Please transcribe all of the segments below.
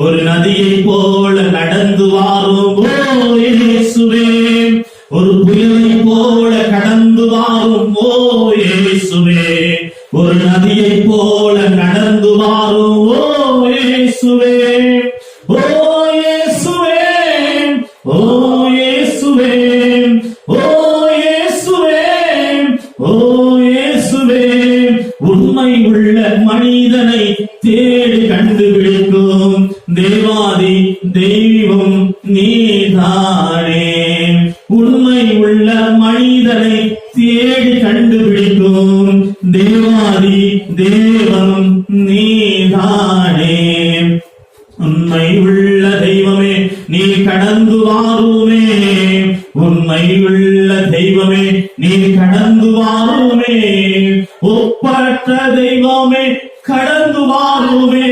ஒரு நதியை போல நடந்து வாரும் ஓ ஒரு புயலை போல கடந்து வாரும் ஓ ஒரு நதியை போல நடந்து வாரும் ஓ இயேசுவே. ஓ உண்மை உள்ள மனிதனை தேடி கண்டுபிடிக்கும். தேவாதி தெய்வம் நீதானே. உண்மை உள்ள மனிதனை தேடி கண்டுபிடிக்கும். தேவாதி தேவம் நீதானே. உண்மை உள்ள தெய்வமே நீ கடந்து வாருமே. உண்மை உள்ள தெய்வமே நீ கடந்து வாருமே. ஒப்பற்ற தெய்வமே கடந்து வாருமே.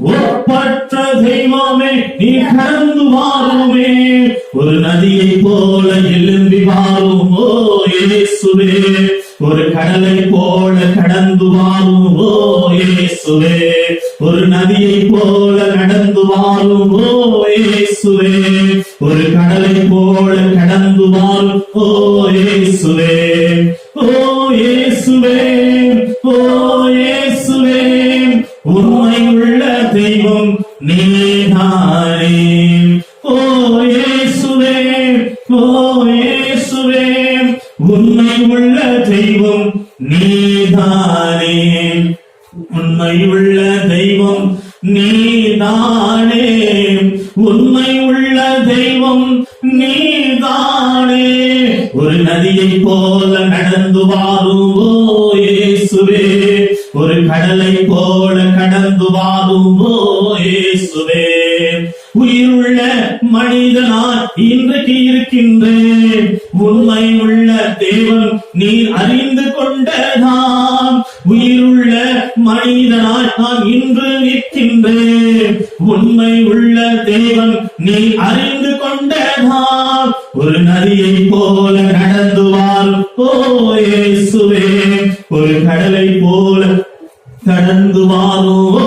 ஒப்பற்ற தெய்வமே நீ கடந்து வாருமே. ஒரு நதியை போல எழும்பி வாரும் ஓ இயேசுவே. ஒரு கடலை போல கடந்து வாரும் ஓ இயேசுவே. ஒரு நதியை போல நடந்து வாரும் ஓ இயேசுவே. ஒரு கடலை போல கடந்து வாரும் ஓ இயேசுவே ஓ இயேசுவே ஓ இயேசுவே உண்மை உள்ள தெய்வம் நீதானே. ஓ இயேசுவே ஓ இயேசுவே உண்மை உள்ள தெய்வம் நீதானே. உண்மை உள்ள தெய்வம் நீதானே. உண்மை உள்ள தெய்வம் நீதானே. ஒரு நதியை போல நடந்து வாரும் ஓ ஒரு கடலை போல கடந்து வாரும் ஓ உயிருள்ள மனிதனாய் இன்றைக்கு இருக்கின்றேன். உண்மை உள்ள தேவன் நீர் அறிந்து கொண்டதாம் மனிதனாய் நான் இன்று நிற்கின்றேன். உண்மை உள்ள தேவன் நீ அறிந்து கொண்டதாம் ஒரு நதியை போல நடந்து வாரும் ஓ ஒரு கடலை போல கடந்து வாரும் ஓ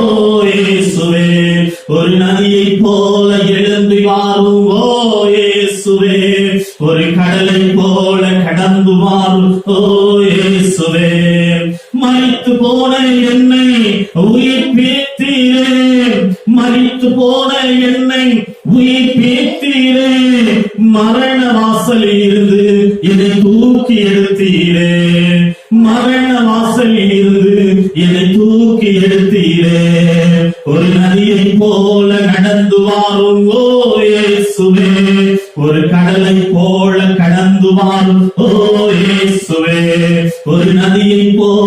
ஒரு நதியை போல எழுந்து வாரும் ஓ ஒரு கடலை போல கடந்து வாரும் ஓ மறித்து போன என்னை உயிர் பீத்தீரே மறித்து போன என்னை உயிர் பீத்தீரே. மரண வாசலில் இருந்து என்னை தூக்கி எடுத்தீரே. மரண வாசலில் இருந்து என்னை தூக்கி எடுத்தீரே. ஒரு நதியை போல நடந்து வாரும் ஓ இயேசுவே. ஒரு கடலை போல கடந்து வாரும் ஓ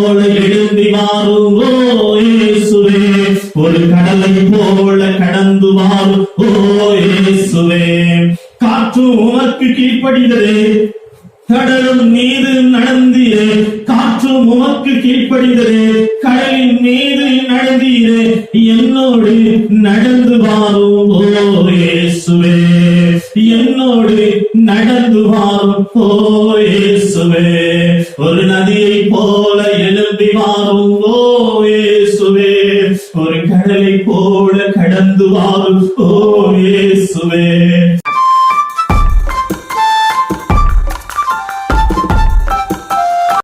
போல எழும்பி மாறும் ஓசுவே ஒரு கடலை போல கடந்து மாறும் ஓசுவே காற்று உமக்கு கீழ்ப்படிந்ததே. கடலும் மீது நடந்தீரே. காற்று உமக்கு கீழ்ப்படிந்ததே. கடலின் மீது நடந்தீரே. என்னோடு நடந்து வாரும் ஓ இயேசுவே. நதியோடு நடந்து மாறும் ஓயேசுவே ஒரு நதியை போல எழும்பி மாறும் ஓயேசுவே ஒரு கடலை போல கடந்து மாறும் ஓயேசுவே